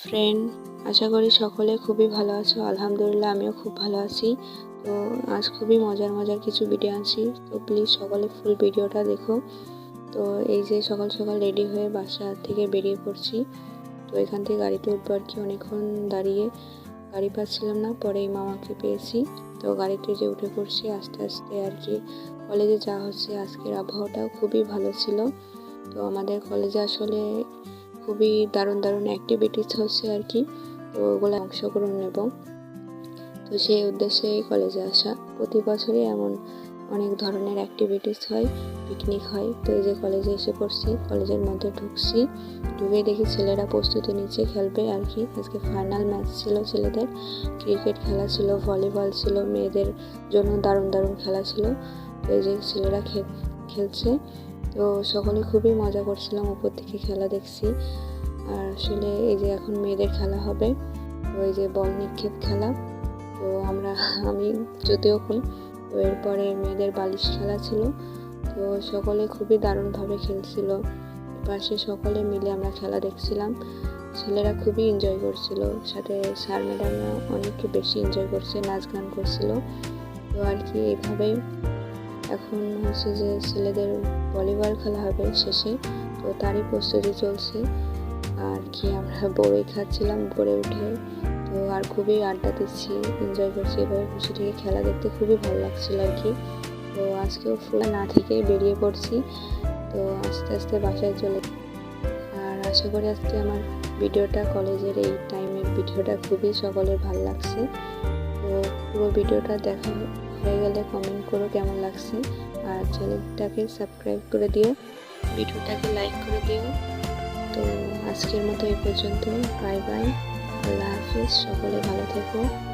Friend আশা করি সকলে খুবই ভালো আছো। আলহামদুলিল্লাহ, আমিও খুব ভালো আছি। তো আজ খুবই মজার মজার কিছু ভিডিও আনছি। তো প্লিজ সকলে ফুল ভিডিওটা দেখো। তো এই যে সকাল সকাল রেডি হয়ে বাসা থেকে বেরিয়ে পড়ছি। তো এখান থেকে গাড়িতে উঠবো আর কি অনেকক্ষণ দাঁড়িয়ে। গাড়ি পাচ্ছিলাম না পরে এই মামাকে পেয়েছি। তো গাড়িতে যে উঠে পড়ছি, আস্তে আস্তে আর কি কলেজে যাওয়া হচ্ছে। আজকের আবহাওয়াটাও খুবই ভালো ছিল। তো আমাদের কলেজে আসলে খুবই দারুণ দারুণ অ্যাক্টিভিটিস হচ্ছে আর কি। তো ওগুলো অংশগ্রহণ নেব তো সেই উদ্দেশ্যে কলেজে আসা। প্রতি বছরই এমন অনেক ধরনের অ্যাক্টিভিটিস হয় পিকনিক হয়। তো এই যে কলেজে এসে পড়ছি কলেজের মধ্যে ঢুকছি। ঢুকে দেখি ছেলেরা প্রস্তুতি নিচ্ছে, খেলবে আর কি। আজকে ফাইনাল ম্যাচ ছিল ছেলেদের। ক্রিকেট খেলা ছিল ভলিবল ছিল, মেয়েদের জন্য দারুণ দারুণ খেলা ছিল। তো এই যে ছেলেরা খেলছে। তো সকলে খুবই মজা করছিলাম, উপর থেকে খেলা দেখছি। আর আসলে এই যে এখন মেয়েদের খেলা হবে এই যে বল নিক্ষেপ খেলা, তো আমরা, আমি যদিও করি তো এরপরে মেয়েদের বালিশ খেলা ছিল, তো সকলে খুবই দারুণভাবে খেলছিল। পাশে সকলে মিলে আমরা খেলা দেখছিলাম। ছেলেরা খুবই এনজয় করছিল, সাথে স্যার ম্যাডামরা অনেক বেশি এনজয় করছে, নাচ গান করছিল। তো আর কি এইভাবেই এখন হচ্ছে যে ছেলেদের ভলিবল খেলা হবে শেষে, তো তারই প্রস্তুতি চলছে। আর কি, আমরা বড়ই খাচ্ছিলাম পরে উঠে। তো আর খুবই আড্ডা দিচ্ছি এনজয় করছি, এভাবে বসে থেকে খেলা দেখতে খুবই ভালো লাগছিল আর কি। তো আজকেও ফুল না থেকে বেরিয়ে পড়ছি, তো আস্তে আস্তে বাসায় চলে আর আশা করি আজকে আমার ভিডিওটা কলেজের এই টাইমের ভিডিওটা খুবই সকলের ভালো লাগছে। তো পুরো ভিডিওটা দেখা হয়ে গেলে কমেন্ট করো কেমন লাগছে। আর চ্যানেলটাকে সাবস্ক্রাইব করে দিও। ভিডিওটাকে লাইক করে দিও। তো আজকের মতো এই পর্যন্ত। বাই বাই আল্লাহ হাফিজ। সকলে ভালো থেকো।